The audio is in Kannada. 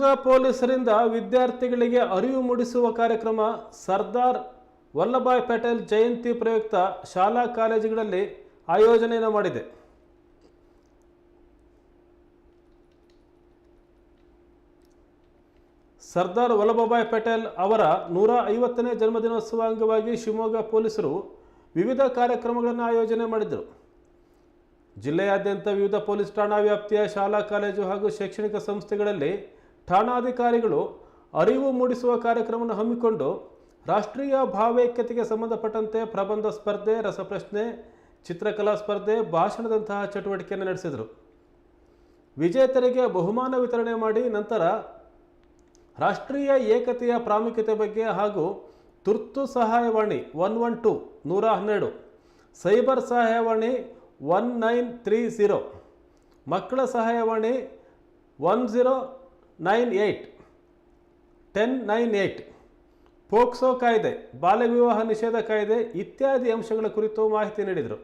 ಶಿವಮೊಗ್ಗ ಪೊಲೀಸರಿಂದ ವಿದ್ಯಾರ್ಥಿಗಳಿಗೆ ಅರಿವು ಮೂಡಿಸುವ ಕಾರ್ಯಕ್ರಮ ಸರ್ದಾರ್ ವಲ್ಲಭಾಯ್ ಪಟೇಲ್ ಜಯಂತಿ ಪ್ರಯುಕ್ತ ಶಾಲಾ ಕಾಲೇಜುಗಳಲ್ಲಿ ಆಯೋಜನೆಯನ್ನು ಮಾಡಿದೆ. ಸರ್ದಾರ್ ವಲ್ಲಭಭಾಯ್ ಪಟೇಲ್ ಅವರ ನೂರ ಐವತ್ತನೇ ಜನ್ಮದಿನೋತ್ಸವ ಅಂಗವಾಗಿ ಶಿವಮೊಗ್ಗ ಪೊಲೀಸರು ವಿವಿಧ ಕಾರ್ಯಕ್ರಮಗಳನ್ನು ಆಯೋಜನೆ ಮಾಡಿದರು. ಜಿಲ್ಲೆಯಾದ್ಯಂತ ವಿವಿಧ ಪೊಲೀಸ್ ಠಾಣಾ ವ್ಯಾಪ್ತಿಯ ಶಾಲಾ ಕಾಲೇಜು ಹಾಗೂ ಶೈಕ್ಷಣಿಕ ಸಂಸ್ಥೆಗಳಲ್ಲಿ ಠಾಣಾಧಿಕಾರಿಗಳು ಅರಿವು ಮೂಡಿಸುವ ಕಾರ್ಯಕ್ರಮವನ್ನು ಹಮ್ಮಿಕೊಂಡು ರಾಷ್ಟ್ರೀಯ ಭಾವೈಕ್ಯತೆಗೆ ಸಂಬಂಧಪಟ್ಟಂತೆ ಪ್ರಬಂಧ ಸ್ಪರ್ಧೆ, ರಸಪ್ರಶ್ನೆ, ಚಿತ್ರಕಲಾ ಸ್ಪರ್ಧೆ, ಭಾಷಣದಂತಹ ಚಟುವಟಿಕೆಯನ್ನು ನಡೆಸಿದರು. ವಿಜೇತರಿಗೆ ಬಹುಮಾನ ವಿತರಣೆ ಮಾಡಿ ನಂತರ ರಾಷ್ಟ್ರೀಯ ಏಕತೆಯ ಪ್ರಾಮುಖ್ಯತೆ ಬಗ್ಗೆ ಹಾಗೂ ತುರ್ತು ಸಹಾಯವಾಣಿ ಒನ್ ಒನ್ ಟು ನೂರ ಹನ್ನೆರಡು, ಸೈಬರ್ ಸಹಾಯವಾಣಿ ಒನ್ ನೈನ್ ತ್ರೀ ಝೀರೋ, ಮಕ್ಕಳ ಸಹಾಯವಾಣಿ one zero nine eight ten nine eight POCSO ಕಾಯ್ದೆ ಬಾಲ್ಯ ವಿವಾಹ ನಿಷೇಧ ಕಾಯ್ದೆ ಇತ್ಯಾದಿ ಅಂಶಗಳ ಕುರಿತು ಮಾಹಿತಿ ನೀಡಿದರು.